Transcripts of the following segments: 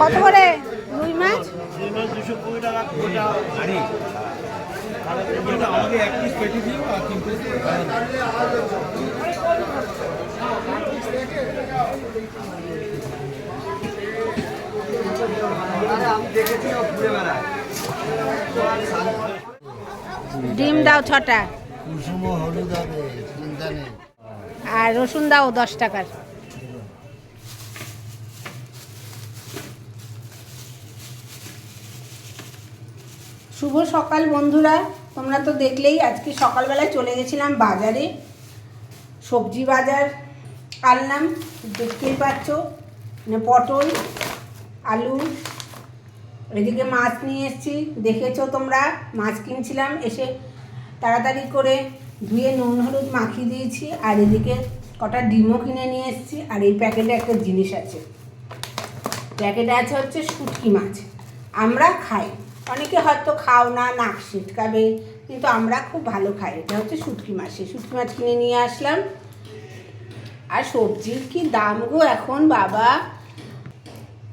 কত করে? রুই মাছ? এই মাছ দুশো কুড়ি টাকা গোটা হাড়ি আমাকে এক পিস পেটি দিও আর তিন পিস আমি দেখেছি ও ঘুরে বেড়ায় ডিম দাও ছটা আর রসুন দাও দশ টাকার। শুভ সকাল বন্ধুরা। তোমরা তো দেখলেই আজকে সকালবেলায় চলে গেছিলাম বাজারে। সবজি বাজার আনলাম, দেখতেই পাচ্ছ। মানে পটল, আলু, এদিকে মাছ নিয়ে এসেছি। দেখেছ তোমরা? মাছ কিনছিলাম, এসে তাড়াতাড়ি করে ধুয়ে নুন, হলুদ মাখিয়ে দিয়েছি। আর এদিকে কটা ডিমও কিনে নিয়ে এসেছি। আর এই প্যাকেটে একটা জিনিস আছে। প্যাকেটে আছে হচ্ছে শুটকি মাছ। আমরা খাই। অনেকে হয়তো খাও না নাক ছিটকাবে কিন্তু আমরা খুব ভালো খাই। এটা হচ্ছে শুটকি মাছ। শুটকি মাছ কিনে নিয়ে আসলাম। আর সবজির কি দাম গো এখন, বাবা?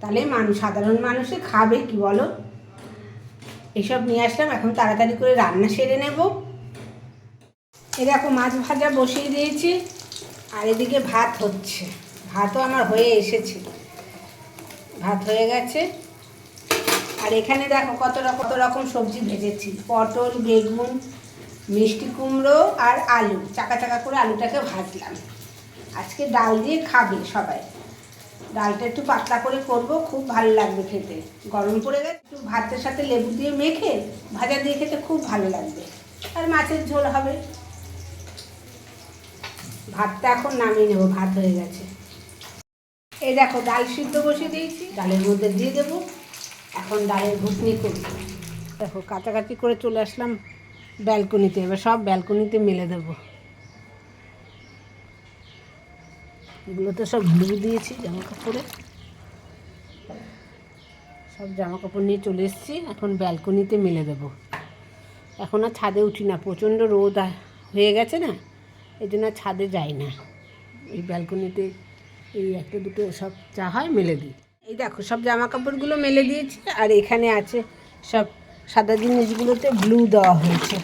তাহলে মানুষ সাধারণ মানুষে খাবে কি বলো? এসব নিয়ে আসলাম, এখন তাড়াতাড়ি করে রান্না সেরে নেব। দেখো, মাছ ভাজা বসিয়ে দিয়েছি। আর এদিকে ভাত হচ্ছে। ভাতও আমার হয়ে এসেছে। ভাত হয়ে গেছে। আর এখানে দেখো কত কত রকম সবজি ভেজেছি। পটল, বেগুন, মিষ্টি কুমড়ো আর আলু। চাকা চাকা করে আলুটাকে ভাজলাম। আজকে ডাল দিয়ে খাবে সবাই। ডালটা একটু পাতলা করে করব, খুব ভালো লাগবে খেতে। গরম পড়ে গেছে, একটু ভাতের সাথে লেবু দিয়ে মেখে ভাজা দিয়ে খেতে খুব ভালো লাগবে। আর মাছের ঝোল হবে। ভাতটা এখন নামিয়ে নেব, ভাত হয়ে গেছে। এই দেখো, ডাল সিদ্ধ বসিয়ে দিয়েছি। ডালের মধ্যে দিয়ে দেবো। এখন ডালের ঘুষনি করব দেখো, কাছাকাছি করে চলে আসলাম ব্যালকনিতে। এবার সব ব্যালকনিতে মেলে দেবো। এগুলো তো সব ব্লু দিয়েছি জামা কাপড়ে সব জামা কাপড় নিয়ে চলে এসেছি, এখন ব্যালকনিতে মেলে দেবো। এখন আর ছাদে উঠি না, প্রচণ্ড রোদ হয়ে গেছে না, এই জন্য ছাদে যাই না। এই ব্যালকনিতে এই একটা দুটো সব চা হয়, মেলে দিই। এই দেখো, সব জামা কাপড়গুলো মেলে দিয়েছি আর এখানে আছে সব সাদা জিনিসগুলোতে ব্লু দেওয়া হয়েছে।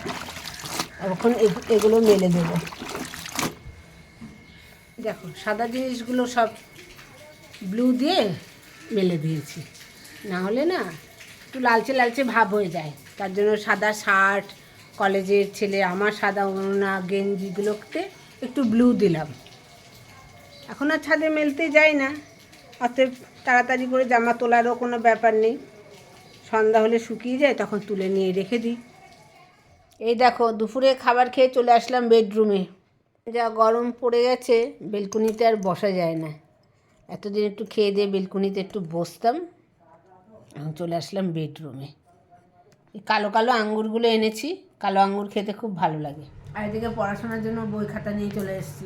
এখন এগ- এগুলো মেলে দেবো। দেখো, সাদা জিনিসগুলো সব ব্লু দিয়ে মেলে দিয়েছি। না হলে না একটু লালচে লালচে ভাব হয়ে যায়। তার জন্য সাদা শার্ট, কলেজের ছেলে, আমার সাদা ওড়না, গেঞ্জিগুলোতে একটু ব্লু দিলাম। এখন আর ছাদে মেলতে যাই না। অতএব তাড়াতাড়ি করে জামা তোলারও কোনো ব্যাপার নেই। সন্ধ্যা হলে শুকিয়ে যায় তখন তুলে নিয়ে রেখে দিই। এই দেখো দুপুরে খাবার খেয়ে চলে আসলাম বেডরুমে। যা গরম পড়ে গেছে বেলকুনিতে আর বসা যায় না। এতদিন একটু খেয়ে দিয়ে বেলকুনিতে একটু বসতাম এখন চলে আসলাম বেডরুমে। এই কালো কালো আঙ্গুরগুলো এনেছি কালো আঙ্গুর খেতে খুব ভালো লাগে। আর এদিকে পড়াশোনার জন্য বই খাতা নিয়ে চলে এসেছি।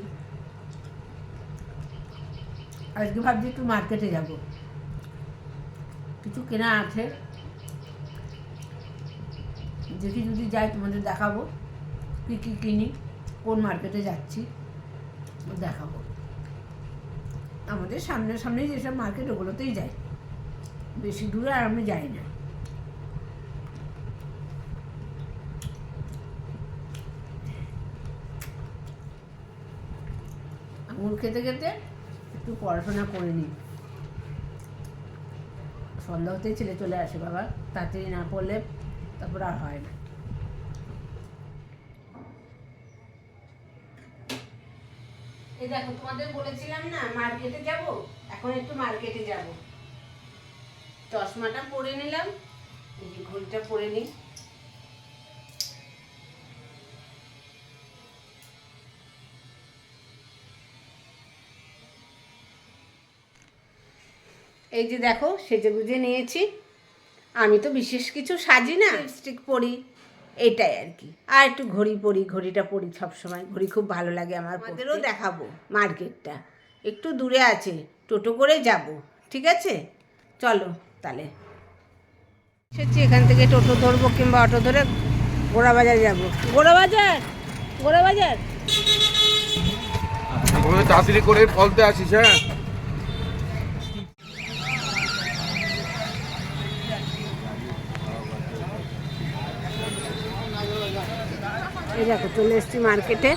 আজকে ভাবছি একটু মার্কেটে যাব। কিছু কেনা আছে। দেখি যদি যাই তোমাদের দেখাবো, কী কী কিনি, কোন মার্কেটে যাচ্ছি, দেখাবো। আমাদের সামনে সামনে যেসব মার্কেট ওগুলোতেই যাই। বেশি দূরে আর আমি যাই না। আঙুর খেতে খেতে একটু পড়াশোনা করে নিই। সন্ধ্যা হতেই ছেলে চলে আসে বাবা, তাড়াতাড়ি না পড়লে তারপর আর হয় না। এই দেখো, তোমাদের বলেছিলাম না, মার্কেটে যাব? এখন একটু মার্কেটে যাব। চশমাটা পরে নিলাম, এই ঘড়িটা পরে নিই। এই যে দেখো সেজে গুজে নিয়েছি। আমি তো বিশেষ কিছু সাজি না। লিপস্টিক পরি। এটাই আর কি। আর একটু ঘড়ি পরি ঘড়িটা পরি সবসময়। ঘড়ি খুব ভালো লাগে আমার আমাদেরও দেখাবো। মার্কেটটা। একটু দূরে আছে। টোটো করে যাব ঠিক আছে? চলো তাহলে। এসেছি এখান থেকে টোটো ধরবো কিংবা অটো ধরে গোড়া বাজার যাব। গোড়া বাজার! গোড়া বাজার! করে ফলতে আসিস হ্যাঁ? এই দেখো চলে এসেছি মার্কেটে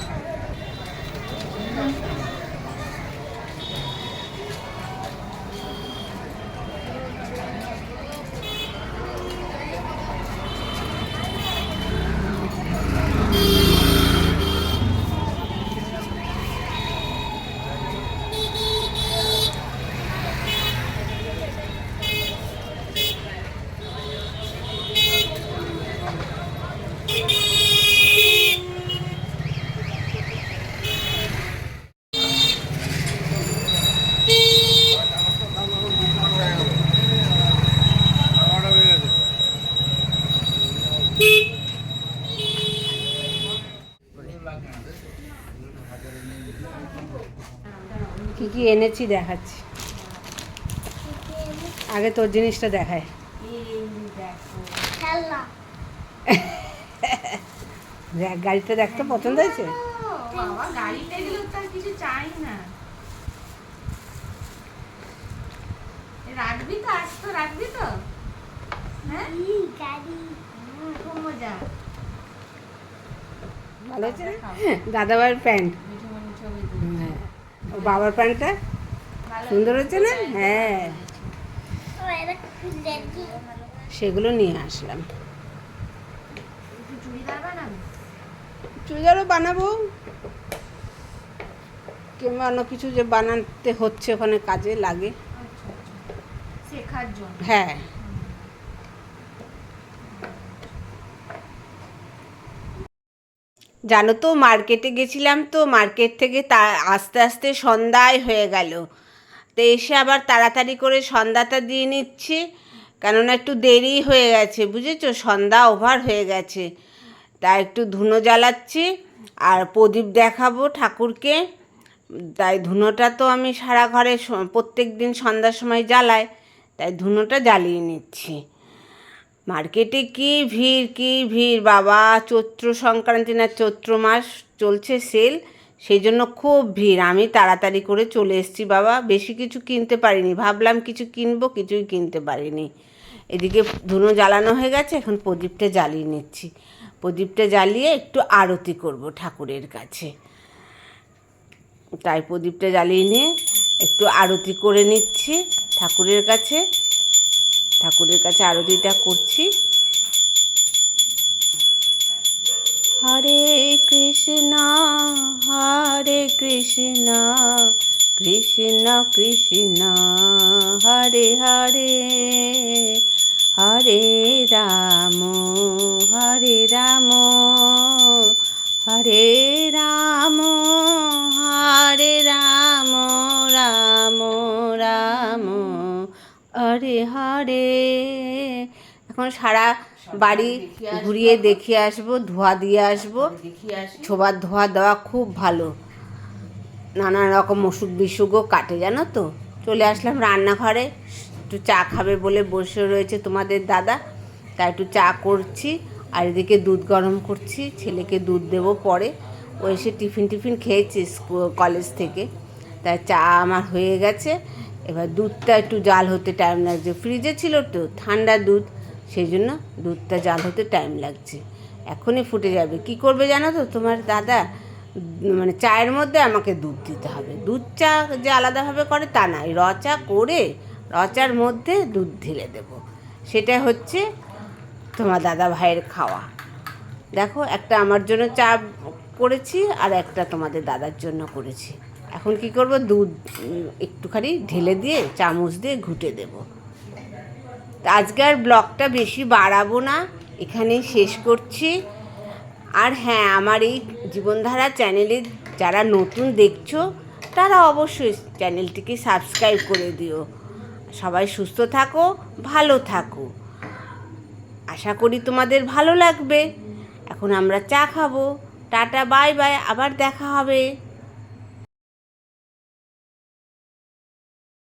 কি এনেছি দেখাচ্ছি। আগে তোর জিনিসটা দেখায় দেখ গাড়িটা দেখতে পছন্দ হয়েছে? রাখবি তো আজ তো রাখবি তো? হ্যাঁ? গাড়ি। খুব মজা। ভালো হয়েছে দাদাভাইয়ের প্যান্ট। হ্যাঁ। ও বাবার প্যান্টটা? সুন্দর হচ্ছে না? হ্যাঁ। সেগুলো নিয়ে আসলাম। চুড়িদারও বানাবো। কিংবা অন্য কিছু যে বানাতে হচ্ছে ওখানে কাজে লাগে। আচ্ছা আচ্ছা। শেখার জন্য। হ্যাঁ। জানো তো মার্কেটে গেছিলাম তো মার্কেট থেকে তা, আস্তে আস্তে সন্ধ্যায় হয়ে গেল। তো এসে আবার তাড়াতাড়ি করে সন্ধ্যাটা দিয়ে নিচ্ছি, কেননা একটু দেরি হয়ে গেছে, বুঝেছ? সন্ধ্যা ওভার হয়ে গেছে। তা একটু ধুনো জ্বালাচ্ছি, আর প্রদীপ দেখাবো ঠাকুরকে। তাই ধুনোটা তো আমি সারা ঘরে প্রত্যেক দিন সন্ধ্যার সময় জ্বালাই, তাই ধুনোটা জ্বালিয়ে নিচ্ছি। মার্কেটে কি ভিড় কি ভিড়? বাবা, চৈত্র সংক্রান্তি না চৈত্র মাস চলছে সেল, সেই জন্য খুব ভিড়। আমি তাড়াতাড়ি করে চলে এসেছি, বাবা। বেশি কিছু কিনতে পারিনি। ভাবলাম কিছু কিনবো, কিছুই কিনতে পারিনি। এদিকে ধুনো জ্বালানো হয়ে গেছে, এখন প্রদীপটা জ্বালিয়ে নিচ্ছি। প্রদীপটা জ্বালিয়ে একটু আরতি করব ঠাকুরের কাছে। তাই প্রদীপটা জ্বালিয়ে নিয়ে একটু আরতি করে নিচ্ছি ঠাকুরের কাছে। ঠাকুরের কাছে আরতিটা করছি। হরে কৃষ্ণ হরে কৃষ্ণ কৃষ্ণ কৃষ্ণ, হরে হরে হরে রাম হরে রাম হরে রাম হরে রাম। হরে হরে এখন সারা বাড়ি ঘুরিয়ে দেখিয়ে আসব, ধোয়া দিয়ে আসব। ছোবার ধোয়া দেওয়া খুব ভালো। নানা রকম অসুখ বিসুখও কাটে, জানো তো? চলে আসলাম রান্নাঘরে। একটু চা খাবে বলে বসে রয়েছে তোমাদের দাদা। তাই একটু চা করছি, আর এদিকে দুধ গরম করছি। ছেলেকে দুধ দেবো পরে। ও এসে টিফিন টিফিন খেয়েছি কলেজ থেকে। তাই চা আমার হয়ে গেছে। এবার দুধটা একটু জাল হতে টাইম লাগছে। ফ্রিজে ছিল তো, ঠান্ডা দুধ, সেই জন্য দুধটা জাল হতে টাইম লাগছে। এখনই ফুটে যাবে। কি করবে জানো তো? তোমার দাদা মানে চায়ের মধ্যে আমাকে দুধ দিতে হবে। দুধ চা যে আলাদাভাবে করে তা নয় র চা করে রচার মধ্যে দুধ ঢেলে দেব। সেটা হচ্ছে তোমার দাদা ভাইয়ের খাওয়া। দেখো, একটা আমার জন্য চা করেছি আর একটা তোমাদের দাদার জন্য করেছি। এখন কি করব? দুধ একটুখানি ঢেলে দিয়ে, চামচ দিয়ে ঘুটে দেব। আজকে আর ব্লগটা বেশি বাড়াবো না, এখানেই শেষ করছি। আর হ্যাঁ আমার এই জীবনধারা চ্যানেলে যারা নতুন দেখছ, তারা অবশ্যই চ্যানেলটিকে সাবস্ক্রাইব করে দিও। সবাই সুস্থ থাকো, ভালো থাকো। আশা করি তোমাদের ভালো লাগবে। এখন আমরা চা খাব। Tata, bye bye. আবার দেখা হবে।